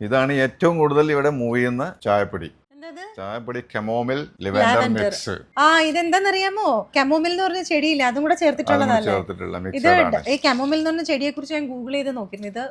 ഇതാണ് ഏറ്റവും കൂടുതൽ ഇവിടെ മൂവ് ചെയ്യുന്ന ചായപ്പൊടി. ചായപ്പൊടി കെമോമിൽ ലിവാൻഡർ മിക്സ് ആ ഇതെന്താന്നറിയാമോ? കെമോമിൽ എന്ന് പറഞ്ഞ ചെടിയില്ല അതും കൂടെ ചേർത്തിട്ടുള്ളതല്ലേ? ചേർത്തിട്ടുള്ള ഇത് ഈ കെമോമിൽ എന്ന് പറഞ്ഞ ചെടിയെ കുറിച്ച് ഞാൻ ഗൂഗിൾ ചെയ്ത് നോക്കിയിരുന്നു. ഇത്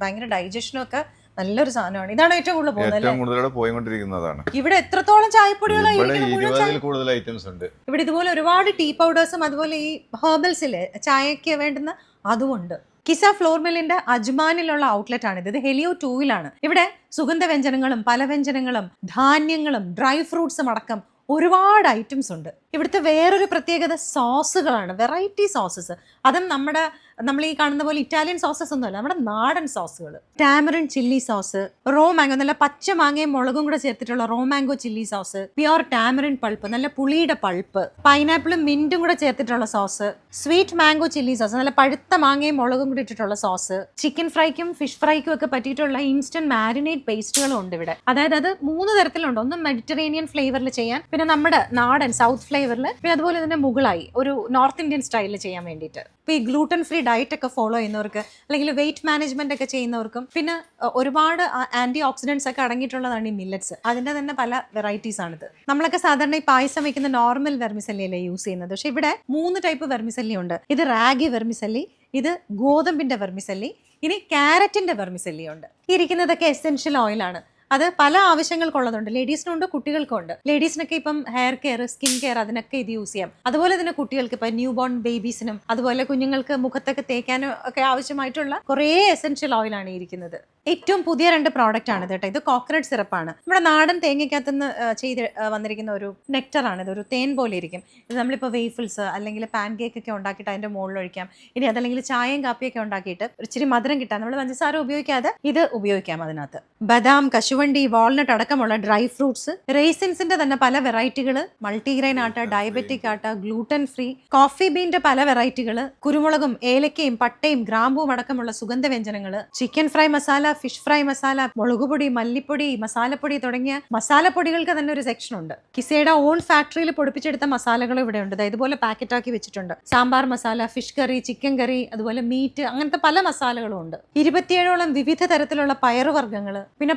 ഭയങ്കര ഡൈജഷനും ഒക്കെ നല്ലൊരു സാധനമാണ്. ഇതാണ് ഏറ്റവും കൂടുതൽ പോകുന്നത് ഏറ്റവും കൂടുതൽ പോയിക്കൊണ്ടിരിക്കുന്നതാണ്. ഇവിടെ എത്രത്തോളം ചായപ്പൊടികളായിരിക്കും കൂടുതൽ ഐറ്റംസ് ഉണ്ട്. ഇവിടെ ഇതുപോലെ ഒരുപാട് ടീ പൗഡേഴ്സും അതുപോലെ ഈ ഹെർബൽസിലെ ചായക്ക് വേണ്ടുന്ന അതുമുണ്ട് കിസ ഫ്ലോർ മില്ലിന്റെ അജ്മാനിലുള്ള ഔട്ട്ലെറ്റ് ആണ് ഇത് ഹെലിയോ ടൂവിലാണ്. ഇവിടെ സുഗന്ധവ്യഞ്ജനങ്ങളും പലവ്യഞ്ജനങ്ങളും ധാന്യങ്ങളും ഡ്രൈ ഫ്രൂട്ട്സും അടക്കം ഒരുപാട് ഐറ്റംസ് ഉണ്ട്. ഇവിടുത്തെ വേറൊരു പ്രത്യേകത സോസുകളാണ്. വെറൈറ്റി സോസസ് അതും നമ്മുടെ നമ്മൾ ഈ കാണുന്ന പോലെ ഇറ്റാലിയൻ സോസസ് ഒന്നുമല്ല നമ്മുടെ നാടൻ സോസുകൾ. Tamarind chilli sauce raw mango നല്ല പച്ച മാങ്ങയും മുളകും കൂടെ ചേർത്തിട്ടുള്ള raw mango chilli sauce pure tamarind pulp നല്ല പുളിയുടെ പൾപ്പ് പൈനാപ്പിളും മിന്റും കൂടെ ചേർത്തിട്ടുള്ള sauce sweet mango chilli sauce നല്ല പഴുത്ത മാങ്ങയും മുളകും കൂടി ഇട്ടിട്ടുള്ള സോസ് ചിക്കൻ ഫ്രൈക്കും ഫിഷ് ഫ്രൈക്കും ഒക്കെ പറ്റിയിട്ടുള്ള ഇൻസ്റ്റന്റ് മാരിനേറ്റ് പേസ്റ്റുകളും ഉണ്ട് ഇവിടെ. അതായത് അത് മൂന്ന് തരത്തിലുണ്ട്. ഒന്ന് മെഡിറ്ററേനിയൻ ഫ്ലേവറിൽ ചെയ്യാൻ പിന്നെ നമ്മുടെ നാടൻ സൗത്ത് ഫ്ലേവറിൽ പിന്നെ അതുപോലെ തന്നെ മുകളായി. ഒരു നോർത്ത് ഇന്ത്യൻ സ്റ്റൈലിൽ ചെയ്യാൻ വേണ്ടിയിട്ട്. ഇപ്പൊ ഈ ഗ്ലൂട്ടൻ ഫ്രീ ഡയറ്റ് ഒക്കെ ഫോളോ ചെയ്യുന്നവർക്ക് അല്ലെങ്കിൽ വെയിറ്റ് മാനേജ്മെന്റ് ഒക്കെ ചെയ്യുന്നവർക്കും പിന്നെ ഒരുപാട് ആന്റി ഓക്സിഡൻസ് ഒക്കെ അടങ്ങിയിട്ടുള്ളതാണ് ഈ മില്ലറ്റ്സ് അതിന്റെ തന്നെ പല വെറൈറ്റീസ് ആണിത്. നമ്മളൊക്കെ സാധാരണ ഈ പായസം വെക്കുന്ന നോർമൽ വെർമിസല്ലിയല്ലേ യൂസ് ചെയ്യുന്നത്. പക്ഷെ ഇവിടെ മൂന്ന് ടൈപ്പ് വെർമിസല്ലി ഉണ്ട്. ഇത് റാഗി വെർമിസല്ലി ഇത് ഗോതമ്പിന്റെ വെർമിസല്ലി ഇനി ക്യാരറ്റിന്റെ വെർമിസല്ലി ഉണ്ട്. ഇരിക്കുന്നതൊക്കെ എസെൻഷ്യൽ ഓയിലാണ് അത് പല ആവശ്യങ്ങൾക്കുള്ളതുണ്ട്. ലേഡീസിനുണ്ട് കുട്ടികൾക്കുണ്ട്. ലേഡീസിനൊക്കെ ഇപ്പം ഹെയർ കെയർ സ്കിൻ കെയർ അതിനൊക്കെ ഇത് യൂസ് ചെയ്യാം. അതുപോലെ തന്നെ കുട്ടികൾക്ക് ഇപ്പം ന്യൂ ബോൺ ബേബീസിനും അതുപോലെ കുഞ്ഞുങ്ങൾക്ക് മുഖത്തൊക്കെ തേക്കാനും ഒക്കെ ആവശ്യമായിട്ടുള്ള കുറേ എസെൻഷ്യൽ ആണ് ഇരിക്കുന്നത്. ഏറ്റവും പുതിയ രണ്ട് പ്രോഡക്റ്റ് ആണ് കേട്ടോ. ഇത് കോക്കനട്ട് സിറപ്പാണ് നമ്മുടെ നാടൻ തേങ്ങയ്ക്കകത്ത് നിന്ന് ചെയ്ത് വന്നിരിക്കുന്ന ഒരു നെക്ടറാണ് ഇത് ഒരു തേൻ പോലെ ഇരിക്കും. ഇത് നമ്മളിപ്പോൾ വേഫിൾസ് അല്ലെങ്കിൽ പാൻ കേക്ക് ഒക്കെ ഉണ്ടാക്കിയിട്ട് അതിന്റെ മുകളിൽ ഒഴിക്കാം. ഇനി അതല്ലെങ്കിൽ ചായയും കാപ്പിയൊക്കെ ഉണ്ടാക്കിയിട്ട് ഇച്ചിരി മധുരം കിട്ടാൻ നമ്മൾ പഞ്ചസാര ഉപയോഗിക്കാതെ ഇത് ഉപയോഗിക്കാം അതിനകത്ത്. ബദാം കശുവണ്ടി വാൾനട്ട് അടക്കമുള്ള ഡ്രൈ ഫ്രൂട്ട്സ് റേസിൻസിന്റെ തന്നെ പല വെറൈറ്റികൾ multigrain atta diabetic atta gluten free coffee ബീന്റെ പല വെറൈറ്റികൾ കുരുമുളകും ഏലക്കയും പട്ടയും ഗ്രാമ്പുവും അടക്കമുള്ള സുഗന്ധ വ്യഞ്ജനങ്ങൾ chicken fry masala fish fry masala മുളകുപൊടി മല്ലിപ്പൊടി മസാലപ്പൊടി തുടങ്ങിയ മസാലപ്പൊടികൾക്ക് തന്നെ ഒരു സെക്ഷൻ ഉണ്ട്. കിസയുടെ ഓൺ ഫാക്ടറിയിൽ പൊടിപ്പിച്ചെടുത്ത മസാലകൾ ഇവിടെ ഉണ്ട് ഇതുപോലെ പാക്കറ്റ് ആക്കി വെച്ചിട്ടുണ്ട്. Sambar masala fish curry chicken curry അതുപോലെ മീറ്റ് അങ്ങനത്തെ പല മസാലകളും ഉണ്ട്. ഇരുപത്തിയേഴോളം വിവിധ തരത്തിലുള്ള പയറുവർഗങ്ങൾ പിന്നെ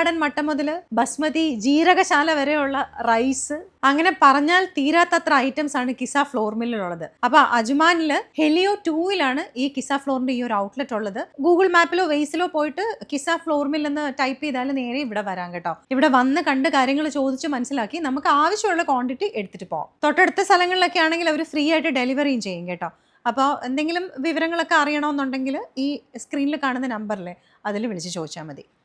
പാലക്കാടൻ മട്ട മുതൽ ബസ്മതി ജീരകശാല വരെയുള്ള റൈസ്. അങ്ങനെ പറഞ്ഞാൽ തീരാത്തത്ര ഐറ്റംസ് ആണ് കിസ ഫ്ലോർ മില്ലിലുള്ളത് അപ്പൊ അജ്മാനിൽ ഹെലിയോ ടൂവിലാണ് ഈ കിസ ഫ്ലോറിന്റെ ഈ ഒരു ഔട്ട്ലെറ്റ് ഉള്ളത്. ഗൂഗിൾ മാപ്പിലോ വെയ്സിലോ പോയിട്ട് കിസ ഫ്ലോർ മിൽ എന്ന് ടൈപ്പ് ചെയ്താൽ നേരെ ഇവിടെ വരാൻ കേട്ടോ. ഇവിടെ വന്ന് കണ്ട് കാര്യങ്ങൾ ചോദിച്ച് മനസ്സിലാക്കി നമുക്ക് ആവശ്യമുള്ള ക്വാണ്ടിറ്റി എടുത്തിട്ട് പോകാം തൊട്ടടുത്ത സ്ഥലങ്ങളിലൊക്കെ ആണെങ്കിൽ അവർ ഫ്രീ ആയിട്ട് ഡെലിവറിയും ചെയ്യും കേട്ടോ. അപ്പോൾ എന്തെങ്കിലും വിവരങ്ങളൊക്കെ അറിയണമെന്നുണ്ടെങ്കിൽ ഈ സ്ക്രീനിൽ കാണുന്ന നമ്പറിൽ അതിൽ വിളിച്ച് ചോദിച്ചാൽ മതി.